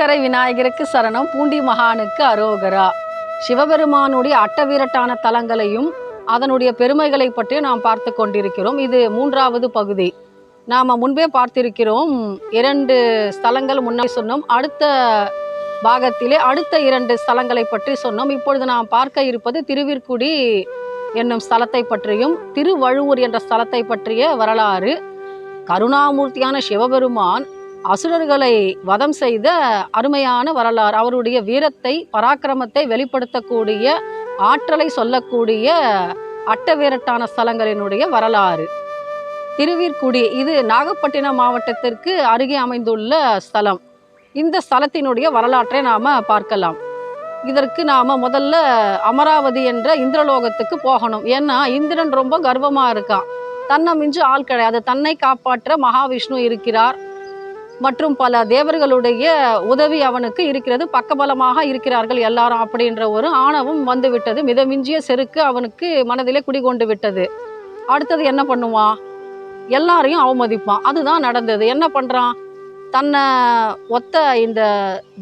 தென்கரை விநாயகருக்கு சரணம். பூண்டி மகானுக்கு அரோகரா. சிவபெருமானுடைய அட்டவீரட்டான தலங்களையும் அதனுடைய பெருமைகளை பற்றியும் நாம் பார்த்து கொண்டிருக்கிறோம். இது மூன்றாவது பகுதி. நாம் முன்பே பார்த்திருக்கிறோம். இரண்டு ஸ்தலங்கள் முன்னே சொன்னோம். அடுத்த பாகத்திலே அடுத்த இரண்டு ஸ்தலங்களை பற்றி சொன்னோம். இப்பொழுது நாம் பார்க்க இருப்பது திருவிற்குடி என்னும் ஸ்தலத்தை பற்றியும் திருவழுவூர் என்ற ஸ்தலத்தை பற்றிய வரலாறு. கருணாமூர்த்தியான சிவபெருமான் அசுரர்களை வதம் செய்த அருமையான வரலாறு அவருடைய வீரத்தை பராக்கிரமத்தை வெளிப்படுத்தக்கூடிய ஆற்றலை சொல்லக்கூடிய அட்டவீரட்டான ஸ்தலங்களினுடைய வரலாறு. திருவீர்குடி இது நாகப்பட்டினம் மாவட்டத்திற்கு அருகே அமைந்துள்ள ஸ்தலம். இந்த ஸ்தலத்தினுடைய வரலாற்றை நாம் பார்க்கலாம். இதற்கு நாம் முதல்ல அமராவதி என்ற இந்திரலோகத்துக்கு போகணும். ஏன்னா இந்திரன் ரொம்ப கர்வமாக இருக்கான். தன்னை மிஞ்சு ஆள் கிடையாது. தன்னை காப்பாற்ற மகாவிஷ்ணு இருக்கிறார். மற்றும் பல தேவர்களுடைய உதவி அவனுக்கு இருக்கிறது. பக்கபலமாக இருக்கிறார்கள் எல்லாரும் அப்படின்ற ஒரு ஆணவம் வந்து விட்டது மிதமிஞ்சிய செருக்கு அவனுக்கு மனதிலே குடிகொண்டு விட்டது. அடுத்தது என்ன பண்ணுவான் எல்லாரையும் அவமதிப்பான் அதுதான் நடந்தது. என்ன பண்ணுறான் தன்னை ஒத்த இந்த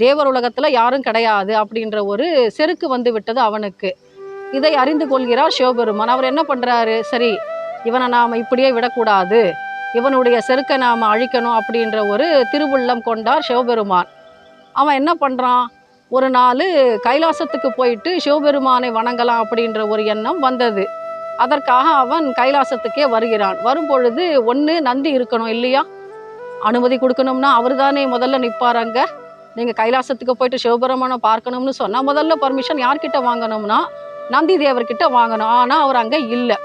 தேவர் உலகத்தில் யாரும் கிடையாது அப்படின்ற ஒரு செருக்கு வந்து விட்டது அவனுக்கு. இதை அறிந்து கொள்கிறார் சிவபெருமான். அவர் என்ன பண்ணுறாரு சரி இவனை நாம் இப்படியே விடக்கூடாது. இவனுடைய செருக்கை நாம் அழிக்கணும் அப்படின்ற ஒரு திருவுள்ளம் கொண்டார் சிவபெருமான். அவன் என்ன பண்ணுறான் ஒரு நாள் கைலாசத்துக்கு போயிட்டு சிவபெருமானை வணங்கலாம் அப்படின்ற ஒரு எண்ணம் வந்தது. அதற்காக அவன் கைலாசத்துக்கே வருகிறான். வரும்பொழுது ஒன்று நந்தி இருக்கணும் இல்லையா? அனுமதி கொடுக்கணும்னா அவர் தானே முதல்ல நிற்பார் அங்கே? நீங்கள் கைலாசத்துக்கு போயிட்டு சிவபெருமானை பார்க்கணும்னு சொன்னால் முதல்ல பர்மிஷன் யார்கிட்ட வாங்கணும்னா நந்தி தேவர்கிட்ட வாங்கணும். ஆனால் அவர் அங்கே இல்லை.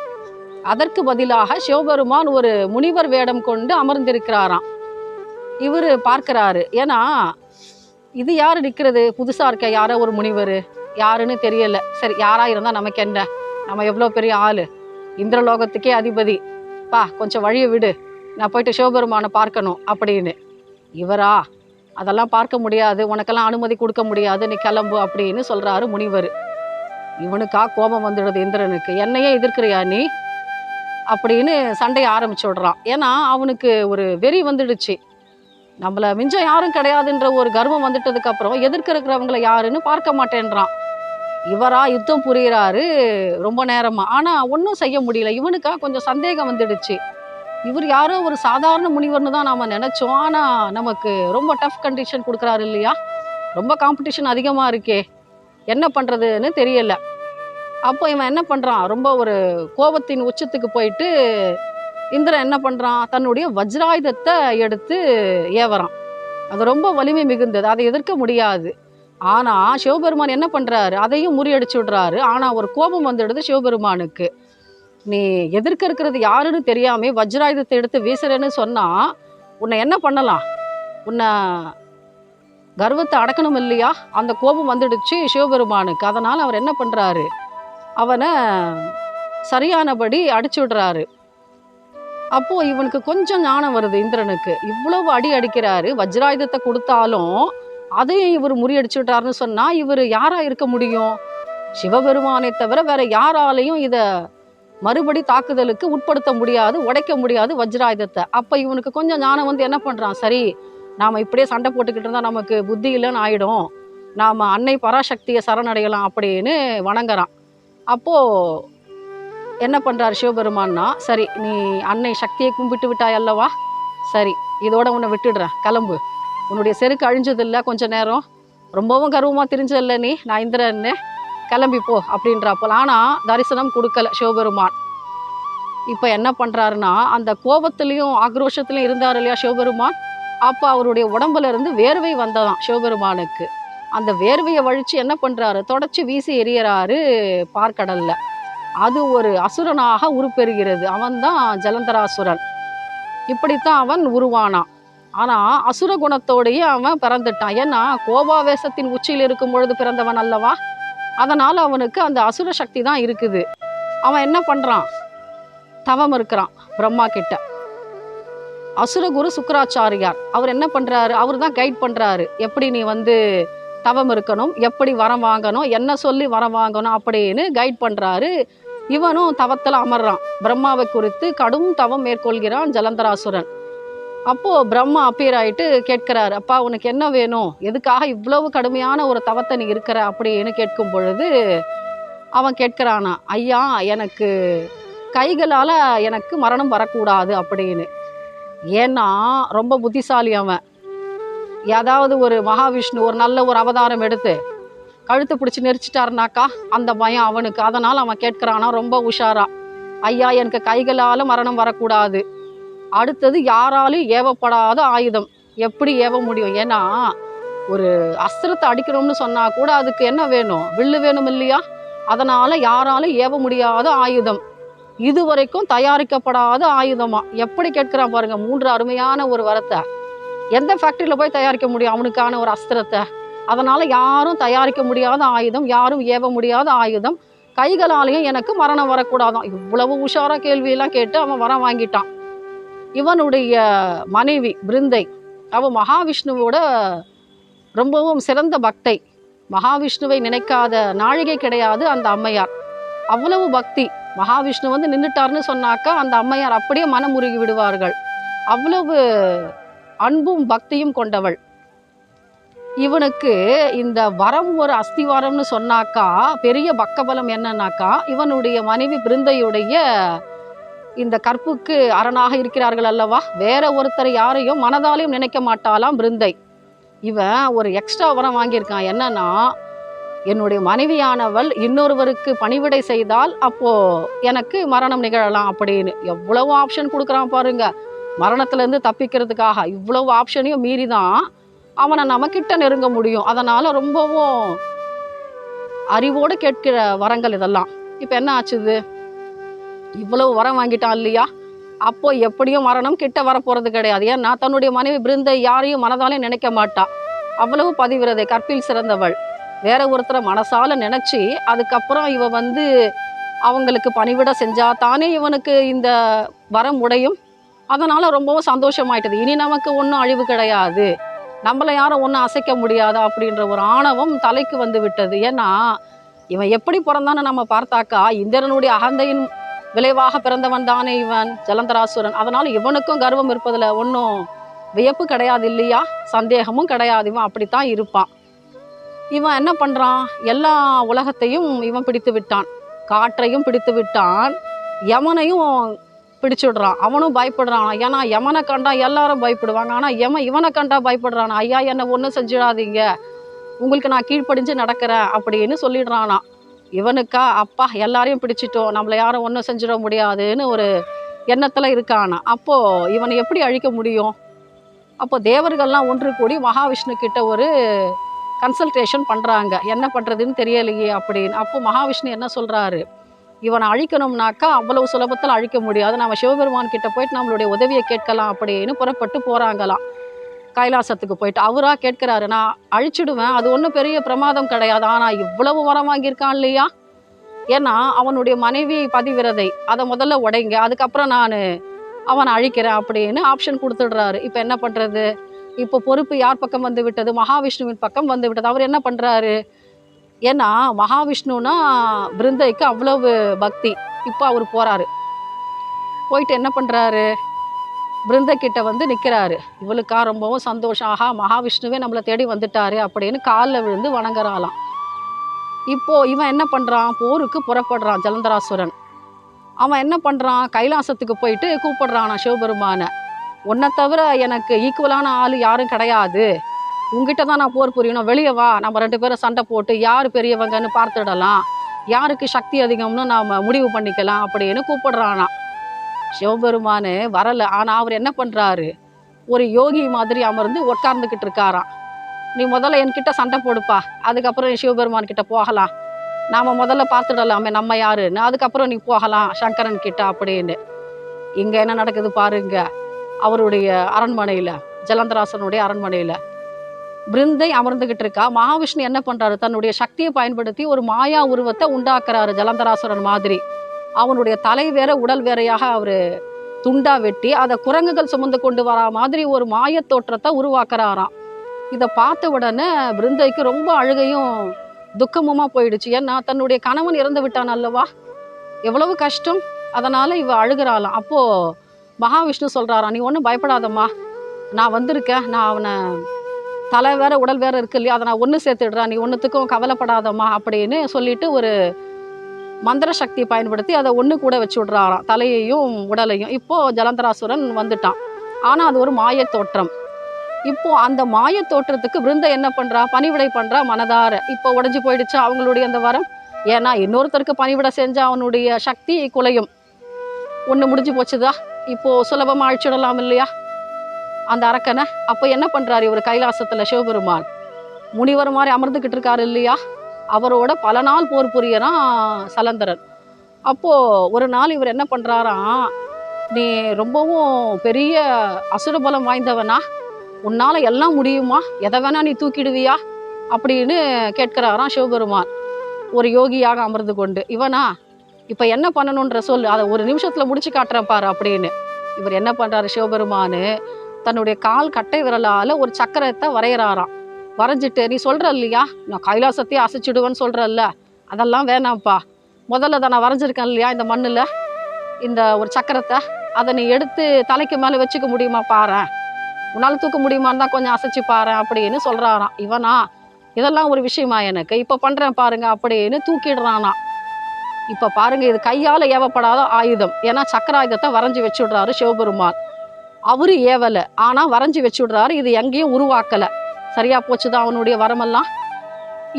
அதற்கு பதிலாக சிவபெருமான் ஒரு முனிவர் வேடம் கொண்டு அமர்ந்திருக்கிறாராம். இவர் பார்க்கிறாரு ஏன்னா இது யார் நிற்கிறது புதுசாக இருக்க யாரோ ஒரு முனிவர்? யாருன்னு தெரியல. சரி யாராக இருந்தால் நமக்கு என்ன? நம்ம எவ்வளோ பெரிய ஆள்? இந்திரலோகத்துக்கே அதிபதி. பா கொஞ்சம் வழியை விடு. நான் போயிட்டு சிவபெருமானை பார்க்கணும் அப்படின்னு. இவரா? அதெல்லாம் பார்க்க முடியாது. உனக்கெல்லாம் அனுமதி கொடுக்க முடியாது. நீ கிளம்பு அப்படின்னு சொல்கிறாரு முனிவர். இவனுக்கா கோபம் வந்துடுது இந்திரனுக்கு. என்னையே எதிர்க்கிறியா நீ? அப்படின்னு சண்டையை ஆரம்பிச்சு விடுறான். ஏன்னா அவனுக்கு ஒரு வெறி வந்துடுச்சு. நம்மள மிஞ்சம் யாரும் கிடையாதுன்ற ஒரு கர்வம் வந்துட்டதுக்கு அப்புறம் எதிர்க்க இருக்கிறவங்கள யாருன்னு பார்க்க மாட்டேன்றான். இவரா யுத்தம் புரிகிறாரு ரொம்ப நேரமா. ஆனா ஒன்றும் செய்ய முடியல. இவனுக்கா கொஞ்சம் சந்தேகம் வந்துடுச்சு. இவர் யாரோ ஒரு சாதாரண முனிவர்னு தான் நாம நினைச்சோம். ஆனா நமக்கு ரொம்ப டஃப் கண்டிஷன் கொடுக்குறாரு இல்லையா? ரொம்ப காம்படிஷன் அதிகமா இருக்கே. என்ன பண்றதுன்னு தெரியல. அப்போ இவன் என்ன பண்ணுறான் ரொம்ப ஒரு கோபத்தின் உச்சத்துக்கு போயிட்டு இந்திரன் என்ன பண்ணுறான் தன்னுடைய வஜ்ராயுதத்தை எடுத்து ஏவறான். அது ரொம்ப வலிமை மிகுந்தது. அதை எதிர்க்க முடியாது. ஆனால் சிவபெருமான் என்ன பண்ணுறாரு அதையும் முறியடிச்சு விடுறாரு. ஆனால் ஒரு கோபம் வந்துடுது சிவபெருமானுக்கு. நீ எதிர்க்க இருக்கிறது யாருன்னு தெரியாமே வஜ்ராயுதத்தை எடுத்து வீசுறேன்னு சொன்னால் உன்னை என்ன பண்ணலாம்? உன்னை கர்வத்தை அடக்கணும் இல்லையா? அந்த கோபம் வந்துடுச்சு சிவபெருமானுக்கு. அதனால் அவர் என்ன பண்ணுறாரு அவனை சரியானபடி அடிச்சு விடுறாரு. அப்போது இவனுக்கு கொஞ்சம் ஞானம் வருது இந்திரனுக்கு. இவ்வளவு அடி அடிக்கிறாரு வஜ்ராயுதத்தை கொடுத்தாலும் அதையும் இவர் முறியடிச்சு விட்டாருன்னு சொன்னால் இவர் யாராக இருக்க முடியும்? சிவபெருமானை தவிர வேற யாராலையும் இதை மறுபடி தாக்குதலுக்கு உட்படுத்த முடியாது உடைக்க முடியாது வஜ்ராயுதத்தை. அப்போ இவனுக்கு கொஞ்சம் ஞானம் வந்து என்ன பண்ணுறான் சரி நாம் இப்படியே சண்டை போட்டுக்கிட்டு இருந்தால் நமக்கு புத்தி இல்லைன்னு ஆயிடும். நாம் அன்னை பராசக்தியை சரணடையலாம் அப்படின்னு வணங்குறான். அப்போ என்ன பண்ணுறார் சிவபெருமான்னா சரி நீ அன்னை சக்தியை கும்பிட்டு விட்டாய் அல்லவா? சரி இதோட உன்னை விட்டுடுறேன். கிளம்பு. உன்னுடைய செருக்கு அழிஞ்சதில்ல கொஞ்ச நேரம். ரொம்பவும் கர்வமாக தெரிஞ்சதில்ல நீ நான் இந்திரன்னு. கிளம்பி போ அப்படின்றப்போல. ஆனால் தரிசனம் கொடுக்கல சிவபெருமான். இப்போ என்ன பண்ணுறாருன்னா அந்த கோபத்துலேயும் ஆக்ரோஷத்துலேயும் இருந்தார் இல்லையா சிவபெருமான்? அப்போ அவருடைய உடம்புல இருந்து வேர்வை வந்ததான் சிவபெருமானுக்கு. அந்த வேர்வையை வழித்து என்ன பண்ணுறாரு தொடச்சி வீசி எறிகிறாரு பார்க்கடலில். அது ஒரு அசுரனாக உருப்பெறுகிறது. அவன்தான் ஜலந்தராசுரன். இப்படித்தான் அவன் உருவானான் ஆனால் அசுர குணத்தோடையே அவன் பிறந்துட்டான். ஏன்னா கோபாவேசத்தின் உச்சியில் இருக்கும் பொழுது பிறந்தவன் அல்லவா? அதனால் அவனுக்கு அந்த அசுர சக்தி தான் இருக்குது. அவன் என்ன பண்ணுறான் தவம் இருக்கிறான் பிரம்மா கிட்ட. அசுரகுரு சுக்கராச்சாரியார். அவர் என்ன பண்ணுறாரு அவர் தான் கைட் பண்ணுறாரு எப்படி நீ வந்து தவம் இருக்கணும் எப்படி வரம் வாங்கணும் என்ன சொல்லி வரம் வாங்கணும் அப்படின்னு கைட் பண்ணுறாரு இவனும் தவத்தில் அமர்றான். பிரம்மாவை குறித்து கடும் தவம் மேற்கொள்கிறான் ஜலந்தராசுரன். அப்போது பிரம்மா அப்பியர் ஆகிட்டு கேட்கிறாரு அப்பா உனக்கு என்ன வேணும்? எதுக்காக இவ்வளவு கடுமையான ஒரு தவத்தை நீ இருக்கிற? அப்படின்னு கேட்கும் பொழுது அவன் கேட்கிறானா ஐயா எனக்கு கைகளால் எனக்கு மரணம் வரக்கூடாது அப்படின்னு. ஏன்னா ரொம்ப புத்திசாலி அவன். ஏதாவது ஒரு மகாவிஷ்ணு ஒரு நல்ல ஒரு அவதாரம் எடுத்து கழுத்து பிடிச்சி நெரிச்சிட்டாருனாக்கா அந்த பயம் அவனுக்கு. அதனால் அவன் கேட்குறானா ரொம்ப உஷாரா. ஐயா எனக்கு கைகளால் மரணம் வரக்கூடாது. அடுத்தது யாராலும் ஏவப்படாத ஆயுதம். எப்படி ஏவ முடியும்? ஏன்னா ஒரு அஸ்திரத்தை அடிக்கணும்னு சொன்னால் கூட அதுக்கு என்ன வேணும்? வில்லு வேணும் இல்லையா? அதனால் யாராலும் ஏவ முடியாத ஆயுதம். இதுவரைக்கும் தயாரிக்கப்படாத ஆயுதமா? எப்படி கேட்குறான் பாருங்கள் மூன்று அருமையான ஒரு வரத்தை. எந்த ஃபேக்ட்ரியில் போய் தயாரிக்க முடியும் அவனுக்கான ஒரு அஸ்திரத்தை? அதனால் யாரும் தயாரிக்க முடியாத ஆயுதம் யாரும் ஏவ முடியாத ஆயுதம். கைகளாலையும் எனக்கு மரணம் வரக்கூடாதான். இவ்வளவு உஷாராக கேள்வியெல்லாம் கேட்டு அவன் வரம் வாங்கிட்டான். இவனுடைய மனைவி பிருந்தை அவள் மகாவிஷ்ணுவோட ரொம்பவும் சிறந்த பக்தை. மகாவிஷ்ணுவை நினைக்காத நாழிகை கிடையாது அந்த அம்மையார். அவ்வளவு பக்தி. மகாவிஷ்ணு வந்து நின்றுட்டார்னு சொன்னாக்கா அந்த அம்மையார் அப்படியே மனமுருகி விடுவார்கள். அவ்வளவு அன்பும் பக்தியும் கொண்டவள். இவனுக்கு இந்த வரம் ஒரு அஸ்திவாரம்னு சொன்னாக்கா பெரிய பக்கபலம் என்னன்னாக்கா இவனுடைய மனைவி பிருந்தையுடைய இந்த கற்புக்கு அரணாக இருக்கிறார்கள் அல்லவா? வேற ஒருத்தர் யாரையும் மனதாலையும் நினைக்க மாட்டாளாம் பிருந்தை. இவன் ஒரு எக்ஸ்ட்ரா வரம் வாங்கியிருக்கான். என்னன்னா என்னுடைய மனைவியானவள் இன்னொருவருக்கு பணிவிடை செய்தால் அப்போ எனக்கு மரணம் நிகழலாம் அப்படின்னு. எவ்வளவு ஆப்ஷன் கொடுக்குறான் பாருங்க. மரணத்துலேருந்து தப்பிக்கிறதுக்காக இவ்வளவு ஆப்ஷனையும் மீறி தான் அவனை நம்மக்கிட்ட நெருங்க முடியும். அதனால் ரொம்பவும் அறிவோடு கேட்கிற வரங்கள் இதெல்லாம். இப்போ என்ன ஆச்சுது இவ்வளவு வரம் வாங்கிட்டான் இல்லையா? அப்போ எப்படியும் மரணம் கிட்ட வரப்போகிறது கிடையாது. ஏன்னா தன்னுடைய மனைவி பிருந்தை யாரையும் மனதாலே நினைக்க மாட்டா. அவ்வளவு பதிவிரதை கற்பில் சிறந்தவள். வேற ஒருத்தரை மனசால நினைச்சு அதுக்கப்புறம் இவ வந்து அவங்களுக்கு பணிவிட செஞ்சா தானே இவனுக்கு இந்த வரம் உடையும்? அதனால் ரொம்பவும் சந்தோஷமாயிட்டது. இனி நமக்கு ஒன்றும் அழிவு கிடையாது. நம்மளை யாரும் ஒன்றும் அசைக்க முடியாது அப்படின்ற ஒரு ஆணவம் தலைக்கு வந்து விட்டது. ஏன்னா இவன் எப்படி பிறந்தான்னு நம்ம பார்த்தாக்கா இந்திரனுடைய அகந்தையின் விளைவாக பிறந்தவன் தானே இவன் ஜலந்தராசுரன். அதனால் இவனுக்கும் கர்வம் இருப்பதில் ஒன்றும் வியப்பு கிடையாது இல்லையா? சந்தேகமும் கிடையாது. இவன் அப்படித்தான் இருப்பான். இவன் என்ன பண்ணுறான் எல்லா உலகத்தையும் இவன் பிடித்து விட்டான். காற்றையும் பிடித்து விட்டான். யமனையும் பிடிச்சுடுறான். அவனும் பயப்படுறான். ஏன்னா யமனை கண்டா எல்லாரும் பயப்படுவாங்க. ஆனால் யமன் இவனை கண்டா பயப்படுறான்? ஐயா என்னை ஒன்றும் செஞ்சிடாதீங்க. உங்களுக்கு நான் கீழ்ப்படிஞ்சு நடக்கிறேன் அப்படின்னு சொல்லிடுறானா. இவனுக்கா அப்பா எல்லாரையும் பிடிச்சிட்டோம். நம்மளை யாரும் ஒன்றும் செஞ்சிட முடியாதுன்னு ஒரு எண்ணத்தில் இருக்கானா. அப்போது இவனை எப்படி அழிக்க முடியும்? அப்போ தேவர்கள்லாம் ஒன்று கூடி மகாவிஷ்ணு கிட்ட ஒரு கன்சல்டேஷன் பண்ணுறாங்க என்ன பண்ணுறதுன்னு தெரியலையே அப்படின்னு. அப்போ மகாவிஷ்ணு என்ன சொல்கிறாரு இவனை அழிக்கணும்னாக்கா அவ்வளவு சுலபத்தில் அழிக்க முடியாது. நம்ம சிவபெருமான் கிட்ட போயிட்டு நம்மளுடைய உதவியை கேட்கலாம் அப்படின்னு புறப்பட்டு போகிறாங்களாம் கைலாசத்துக்கு போயிட்டு. அவராக கேட்குறாரு நான் அழிச்சிடுவேன். அது ஒன்றும் பெரிய பிரமாதம் கிடையாது. ஆனால் இவ்வளவு வரம் வாங்கியிருக்கான் இல்லையா? ஏன்னா அவனுடைய மனைவி பதிவிரதை. அதை முதல்ல உடைங்க. அதுக்கப்புறம் நான் அவனை அழிக்கிறேன் அப்படின்னு ஆப்ஷன் கொடுத்துடுறாரு. இப்போ என்ன பண்ணுறது இப்போ பொறுப்பு யார் பக்கம் வந்து விட்டது? மகாவிஷ்ணுவின் பக்கம் வந்து விட்டது. அவர் என்ன பண்ணுறாரு ஏன்னா மகாவிஷ்ணுனா பிருந்தைக்கு அவ்வளவு பக்தி. இப்போ அவர் போகிறாரு போயிட்டு என்ன பண்ணுறாரு பிருந்த வந்து நிற்கிறாரு இவளுக்கா ரொம்பவும் சந்தோஷம். ஆஹா மகாவிஷ்ணுவே நம்மளை தேடி வந்துட்டாரு அப்படின்னு காலில் விழுந்து வணங்குறாளாம். இப்போது இவன் என்ன பண்ணுறான் போருக்கு புறப்படுறான் ஜலந்தராசுரன். அவன் என்ன பண்ணுறான் கைலாசத்துக்கு போயிட்டு கூப்பிடுறான் சிவபெருமானை. உன்னை தவிர எனக்கு ஈக்குவலான ஆள் யாரும் கிடையாது. உங்ககிட்ட தான் நான் போர் புரியணும். வெளியே வா. நம்ம ரெண்டு பேரும் சண்டை போட்டு யார் பெரியவங்கன்னு பார்த்துடலாம். யாருக்கு சக்தி அதிகம்னு நாம் முடிவு பண்ணிக்கலாம் அப்படின்னு கூப்பிடுறானா. சிவபெருமானு வரலை. ஆனால் அவர் என்ன பண்ணுறாரு ஒரு யோகி மாதிரி அமர்ந்து உட்கார்ந்துக்கிட்டு இருக்காராம். நீ முதல்ல என்கிட்ட சண்டை போடுப்பா. அதுக்கப்புறம் நீ சிவபெருமான் கிட்ட போகலாம். நாம் முதல்ல பார்த்துடலாமே நம்ம யாருன்னு. அதுக்கப்புறம் நீ போகலாம் சங்கரன் கிட்ட அப்படின்னு. இங்கே என்ன நடக்குது பாருங்க. அவருடைய அரண்மனையில் ஜலந்தராசனுடைய அரண்மனையில் பிருந்தை அமர்ந்துகிட்டு இருக்கா. மகாவிஷ்ணு என்ன பண்றாரு? தன்னுடைய சக்தியை பயன்படுத்தி ஒரு மாயா உருவத்தை உண்டாக்குறாரு ஜலந்தராசுரன் மாதிரி. அவனுடைய தலை வேற உடல் வேறையாக அவர் துண்டா வெட்டி அதை குரங்குகள் சுமந்து கொண்டு வரா மாதிரி ஒரு மாய தோற்றத்தை உருவாக்குறாராம். இதை பார்த்த உடனே பிருந்தைக்கு ரொம்ப அழுகையும் துக்கமுமா போயிடுச்சு. ஏன்னா தன்னுடைய கணவன் இறந்து விட்டான் அல்லவா? எவ்வளவு கஷ்டம். அதனால இவ அழுகிறாளாம். அப்போ மகாவிஷ்ணு சொல்றாராம் நீ ஒன்றும் பயப்படாதம்மா. நான் வந்திருக்கேன். நான் அவனை தலை வேற உடல் வேற இருக்கு இல்லையா? அதை நான் ஒன்று சேர்த்துடுறேன். நீ ஒன்றுத்துக்கும் கவலைப்படாதம்மா அப்படின்னு சொல்லிட்டு ஒரு மந்திர சக்தியை பயன்படுத்தி அதை ஒன்று கூட வச்சு விட்றாராம் தலையையும் உடலையும். இப்போது ஜலந்தராசுரன் வந்துட்டான். ஆனால் அது ஒரு மாயத் தோற்றம். இப்போ அந்த மாய தோற்றத்துக்கு பிருந்த என்ன பண்ணுறா பணிவிடை பண்ணுறா மனதார. இப்போ உடஞ்சி போயிடுச்சு அவங்களுடைய அந்த வரம்? ஏன்னா இன்னொருத்தருக்கு பணிவிடை செஞ்சால் அவனுடைய சக்தி குலையும். ஒன்று முடிஞ்சு போச்சுதா? இப்போது சுலபமாக அழிச்சிடலாம் இல்லையா? அந்த அரக்கனை. அப்போ என்ன பண்ணுறாரு இவர் கைலாசத்தில் சிவபெருமான்? முனிவர் மாதிரி அமர்ந்துக்கிட்டு இருக்காரு இல்லையா? அவரோட பல நாள் போர் புரியறான் சலந்தரன். அப்போது ஒரு நாள் இவர் என்ன பண்ணுறாராம் நீ ரொம்பவும் பெரிய அசுர பலம் வாய்ந்தவனா. உன்னால் எல்லாம் முடியுமா? எதை வேணால் நீ தூக்கிடுவியா? அப்படின்னு கேட்கிறாராம் சிவபெருமான். ஒரு யோகியாக அமர்ந்து கொண்டு இவனா இப்போ என்ன பண்ணணுன்ற சொல் அதை ஒரு நிமிஷத்தில் முடிச்சு காட்டுறேன் பாரு அப்படின்னு. இவர் என்ன பண்ணுறாரு சிவபெருமானு தன்னுடைய கால் கட்டை விரலால ஒரு சக்கரத்தை வரைகிறாராம் வரைஞ்சிட்டு நீ சொல்கிற இல்லையா? நான் கைலாசத்தையே அசைச்சிடுவேன்னு சொல்கிறல்ல அதெல்லாம் வேணாம்ப்பா. முதல்ல தான் நான் வரைஞ்சிருக்கேன் இல்லையா இந்த மண்ணில்? இந்த ஒரு சக்கரத்தை. அதை நீ எடுத்து தலைக்கு மேலே வச்சுக்க முடியுமா பாரு. உன்னால் தூக்க முடியுமான்னு தான் கொஞ்சம் அசைச்சு பாரு அப்படின்னு சொல்கிறாராம் இவனா இதெல்லாம் ஒரு விஷயமா எனக்கு? இப்போ பண்ணுறேன் பாருங்க அப்படின்னு தூக்கிடுறானா. இப்போ பாருங்க இது கையால் ஏவப்படாத ஆயுதம். ஏன்னா சக்கராயுதத்தை வரைஞ்சி வச்சுடுறாரு சிவபெருமான். அவரு ஏவலை. ஆனால் வரைஞ்சி வச்சு விடுறாரு இது எங்கேயும் உருவாக்கலை. சரியா போச்சுதான் அவனுடைய வரமெல்லாம்?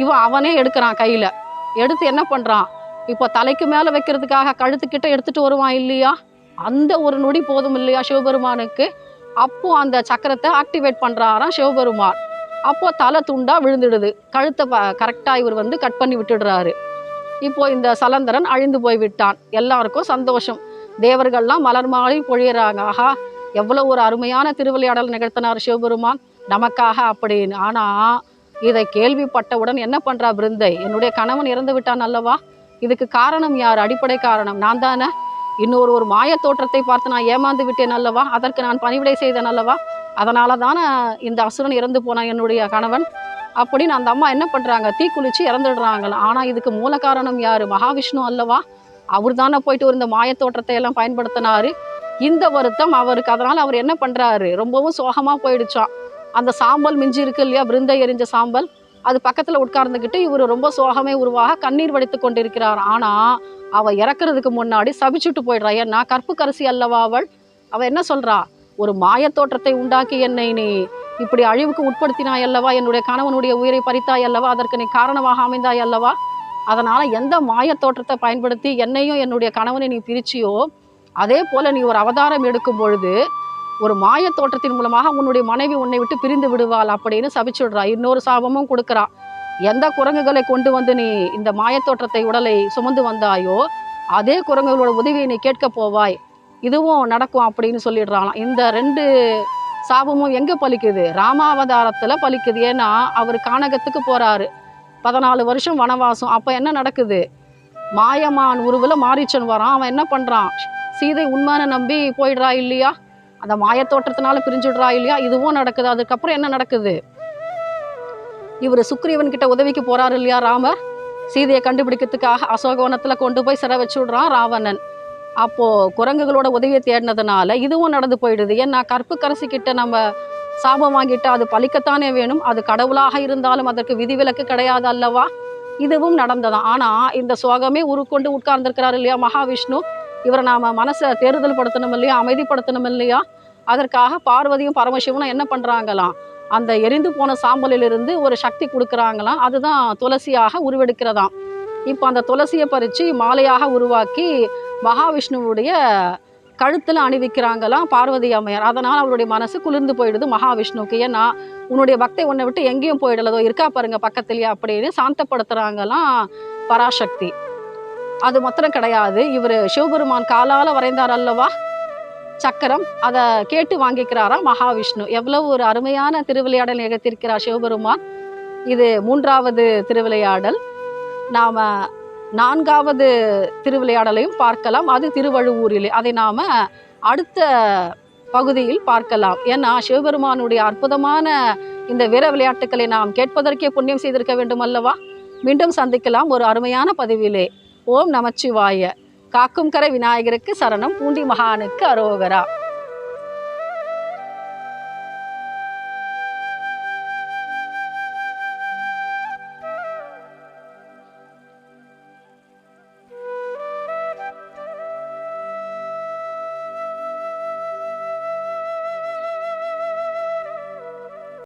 இவன் அவனே எடுக்கிறான் கையில். எடுத்து என்ன பண்ணுறான் இப்போ தலைக்கு மேலே வைக்கிறதுக்காக கழுத்துக்கிட்ட எடுத்துகிட்டு வருவான் இல்லையா? அந்த ஒரு நொடி போதும் இல்லையா சிவபெருமானுக்கு? அப்போது அந்த சக்கரத்தை ஆக்டிவேட் பண்ணுறாராம் சிவபெருமான். அப்போது தலை துண்டாக விழுந்துடுது. கழுத்தை கரெக்டாக இவர் வந்து கட் பண்ணி விட்டுடுறாரு. இப்போ இந்த சலந்தரன் அழிந்து போய் விட்டான் எல்லாருக்கும் சந்தோஷம். தேவர்கள்லாம் மலர் மாலை பொழியிறாங்க. ஆஹா எவ்வளோ ஒரு அருமையான திருவிளையாடல் நிகழ்த்தினார் சிவபெருமான். நமக்காக அப்படின்னு. ஆனால் இதை கேள்விப்பட்டவுடன் என்ன பண்றா பிருந்தை என்னுடைய கணவன் இறந்து விட்டான் அல்லவா? இதுக்கு காரணம் யார்? அடிப்படை காரணம். நான் தானே? இன்னொரு ஒரு மாய தோற்றத்தை பார்த்து நான் ஏமாந்து விட்டேன் அல்லவா? அதற்கு நான் பணிவிடை செய்தேன் அல்லவா? அதனால தானே இந்த அசுரன் இறந்து போனான் என்னுடைய கணவன். அப்படின்னு அந்த அம்மா என்ன பண்றாங்க? தீக்குளிச்சு இறந்துடுறாங்களாம் ஆனா இதுக்கு மூல காரணம் யாரு? மகாவிஷ்ணு அல்லவா? அவர் தானே போயிட்டு ஒரு இந்த மாயத் தோற்றத்தை எல்லாம் பயன்படுத்தினாரு. இந்த வருத்தம் அவருக்கு. அதனால் அவர் என்ன பண்ணுறாரு ரொம்பவும் சோகமாக போயிடுச்சான் அந்த சாம்பல் மிஞ்சி இருக்கு இல்லையா? பிருந்தை எரிஞ்ச சாம்பல். அது பக்கத்தில் உட்கார்ந்துக்கிட்டு இவர் ரொம்ப சோகமே உருவாக கண்ணீர் வடித்து கொண்டிருக்கிறார். ஆனால் அவள் இறக்குறதுக்கு முன்னாடி சபிச்சுட்டு போயிடுறா. ஏன்னா கற்புக்கரசி அல்லவா அவள்? அவள் என்ன சொல்கிறா ஒரு மாயத் தோற்றத்தை உண்டாக்கி என்னை நீ இப்படி அழிவுக்கு உட்படுத்தினாய் அல்லவா? என்னுடைய கணவனுடைய உயிரை பறித்தாய் அல்லவா? அதற்கு நீ காரணமாக அமைந்தாய் அல்லவா? அதனால் எந்த மாயத்தோற்றத்தை பயன்படுத்தி என்னையும் என்னுடைய கணவனை நீ பிரிச்சியோ அதே போல நீ ஒரு அவதாரம் எடுக்கும் பொழுது ஒரு மாய தோற்றத்தின் மூலமாக உன்னுடைய மனைவி உன்னை விட்டு பிரிந்து விடுவாள் அப்படின்னு சபிச்சுடுறா இன்னொரு சாபமும் கொடுக்குறா. எந்த குரங்குகளை கொண்டு வந்து நீ இந்த மாயத்தோட்டத்தை உடலை சுமந்து வந்தாயோ அதே குரங்குகளோட உதவியை நீ கேட்க போவாய். இதுவும் நடக்கும் அப்படின்னு சொல்லிடுறாங்களாம் இந்த ரெண்டு சாபமும் எங்கே பலிக்குது? ராமாவதாரத்தில் பலிக்குது. ஏன்னா அவர் கானகத்துக்கு போகிறாரு பதினாலு வருஷம் வனவாசம். அப்போ என்ன நடக்குது? மாயமான் உருவில் மாரிச்சன் வரான். அவன் என்ன பண்ணுறான் சீதை உண்மையான நம்பி போயிடுறா இல்லையா? அந்த மாயத் தோற்றத்தினால பிரிஞ்சுடுறா இல்லையா? இதுவும் நடக்குது. அதுக்கப்புறம் என்ன நடக்குது? இவர் சுக்ரீவன் கிட்ட உதவிக்கு போறாரு இல்லையா ராமர்? சீதையை கண்டுபிடிக்கிறதுக்காக அசோகவனத்துல கொண்டு போய் சிறை வச்சு விடுறான் ராவணன். அப்போ குரங்குகளோட உதவியை தேடினதுனால இதுவும் நடந்து போயிடுது. ஏன்னா கற்புக்கரசி கிட்ட நம்ம சாபம் வாங்கிட்டு அது பழிக்கத்தானே வேணும்? அது கடவுளாக இருந்தாலும் அதற்கு விதிவிலக்கு கிடையாது அல்லவா? இதுவும் நடந்ததான். ஆனா இந்த சோகமே உருக்கொண்டு உட்கார்ந்துருக்கிறாரு இல்லையா மகாவிஷ்ணு? இவரை நாம் மனசை தேறுதல் படுத்தணும் இல்லையா அமைதிப்படுத்தணும் இல்லையா அதற்காக பார்வதியும் பரமசிவனும் என்ன பண்ணுறாங்களாம் அந்த எரிந்து போன சாம்பலிலிருந்து ஒரு சக்தி கொடுக்குறாங்களாம். அதுதான் துளசியாக உருவெடுக்கிறதாம். இப்போ அந்த துளசியை பறித்து மாலையாக உருவாக்கி மகாவிஷ்ணுவுடைய கழுத்தில் அணிவிக்கிறாங்களாம் பார்வதி அம்மையார். அதனால் அவருடைய மனசு குளிர்ந்து போயிடுது மகாவிஷ்ணுவுக்கு. ஏன்னா உன்னுடைய பக்தை உன்னை விட்டு எங்கேயும் போயிடலதோ இருக்கா பாருங்க பக்கத்துலேயே அப்படின்னு சாந்தப்படுத்துகிறாங்களாம் பராசக்தி. அது மாத்திரம் கிடையாது. இவர் சிவபெருமான் காலால் வரைந்தார் அல்லவா? சக்கரம். அதை கேட்டு வாங்கிக்கிறாராம் மகாவிஷ்ணு. எவ்வளவு ஒரு அருமையான திருவிளையாடல் நிகழ்த்திருக்கிறார் சிவபெருமான். இது மூன்றாவது திருவிளையாடல். நாம் நான்காவது திருவிளையாடலையும் பார்க்கலாம். அது திருவழுவூரிலே அதை நாம் அடுத்த பகுதியில் பார்க்கலாம். ஏன்னா சிவபெருமானுடைய அற்புதமான இந்த வீர விளையாட்டுக்களை நாம் கேட்பதற்கே புண்ணியம் செய்திருக்க வேண்டும் அல்லவா மீண்டும் சந்திக்கலாம். ஒரு அருமையான பதிவிலே. ஓம் நமச்சிவாய. காக்கும் கரை விநாயகருக்கு சரணம். பூண்டி மகானுக்கு அரோகரா.